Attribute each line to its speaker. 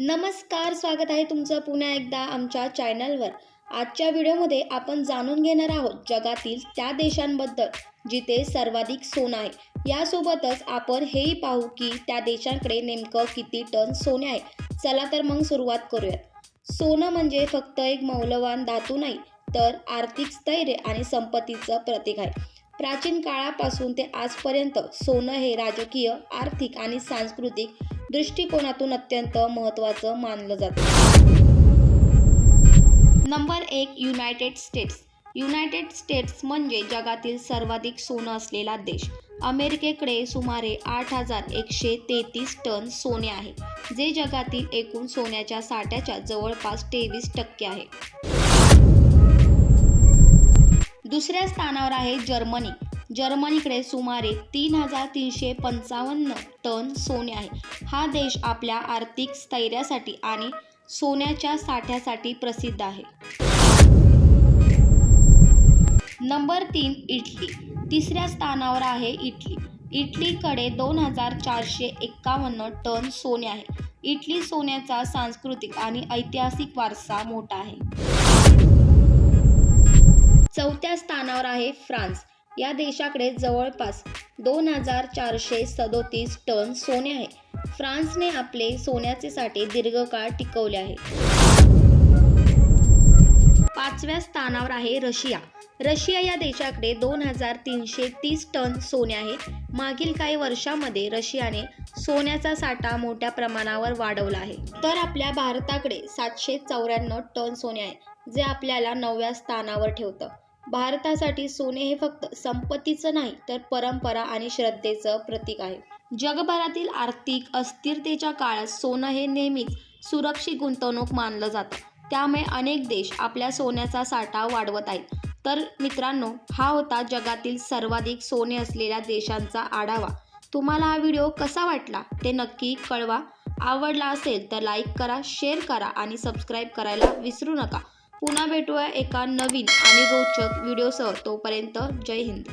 Speaker 1: नमस्कार स्वागत आहे तुमचं पुन्हा एकदा आमच्या चॅनलवर. आजच्या व्हिडिओमध्ये आपण जाणून घेणार आहोत जगातील त्या देशांबद्दल जिथे सर्वाधिक सोनं आहे. यासोबतच आपण हेही पाहू की त्या देशांकडे नेमकं किती टन सोने आहे. चला तर मग सुरुवात करूयात. सोनं म्हणजे फक्त एक मौल्यवान धातू नाही तर आर्थिक स्थैर्य आणि संपत्तीचं प्रतीक आहे. प्राचीन काळापासून ते आजपर्यंत सोनं हे राजकीय आर्थिक आणि सांस्कृतिक दृष्टिकोनातून अत्यंत महत्त्वाचं मानलं जातं. नंबर एक युनायटेड स्टेट्स. युनायटेड स्टेट्स म्हणजे जगातील सर्वाधिक सोनं असलेला देश. अमेरिकेकडे सुमारे आठ हजार एकशे तेहतीस टन सोने आहे जे जगातील एकूण सोन्याच्या साठ्याच्या जवळपास तेवीस टक्के आहे. दुसऱ्या स्थानावर आहे जर्मनी. जर्मनीकडे सुमारे तीन हजार तीनशे पंचावन्न टन सोने आहे. हा देश आपल्या आर्थिक स्थैर्यासाठी आणि सोन्याच्या साठ्यासाठी प्रसिद्ध आहे. नंबर तीन इटली. तिसऱ्या स्थानावर आहे इटली. इटलीकडे दोन हजार चारशे एक्कावन्न टन सोने आहे. इटली सोन्याचा सांस्कृतिक आणि ऐतिहासिक वारसा मोठा आहे. चौथ्या स्थानावर आहे फ्रान्स. या देशाकडे जवळपास दोन हजार चारशे सदोतीस टन सोने आहे. फ्रान्सने आपले सोन्याचे साठे दीर्घकाळ टिकवले आहे. पाचव्या स्थानावर आहे रशिया. रशिया या देशाकडे दोन हजार तीनशे तीस टन सोने आहे. मागील काही वर्षामध्ये रशियाने सोन्याचा साठा मोठ्या प्रमाणावर वाढवला आहे. तर आपल्या भारताकडे सातशे चौऱ्याण्णव टन सोने आहे जे आपल्याला नवव्या स्थानावर ठेवतं. भारतासाठी सोने हे फक्त संपत्तीचं नाही तर परंपरा आणि श्रद्धेचं प्रतीक आहे. जगभरातील आर्थिक अस्थिरतेच्या काळात सोनं हे नेहमीच सुरक्षित गुंतवणूक मानलं जातं. त्यामुळे अनेक देश आपल्या सोन्याचा साठा वाढवत आहेत. तर मित्रांनो हा होता जगातील सर्वाधिक सोने असलेल्या देशांचा आढावा. तुम्हाला हा व्हिडिओ कसा वाटला ते नक्की कळवा. आवडला असेल तर लाईक करा शेअर करा आणि सबस्क्राईब करायला विसरू नका. पुन्हा भेटूया एका नवीन आणि रोचक व्हिडिओसह. तोपर्यंत जय हिंद.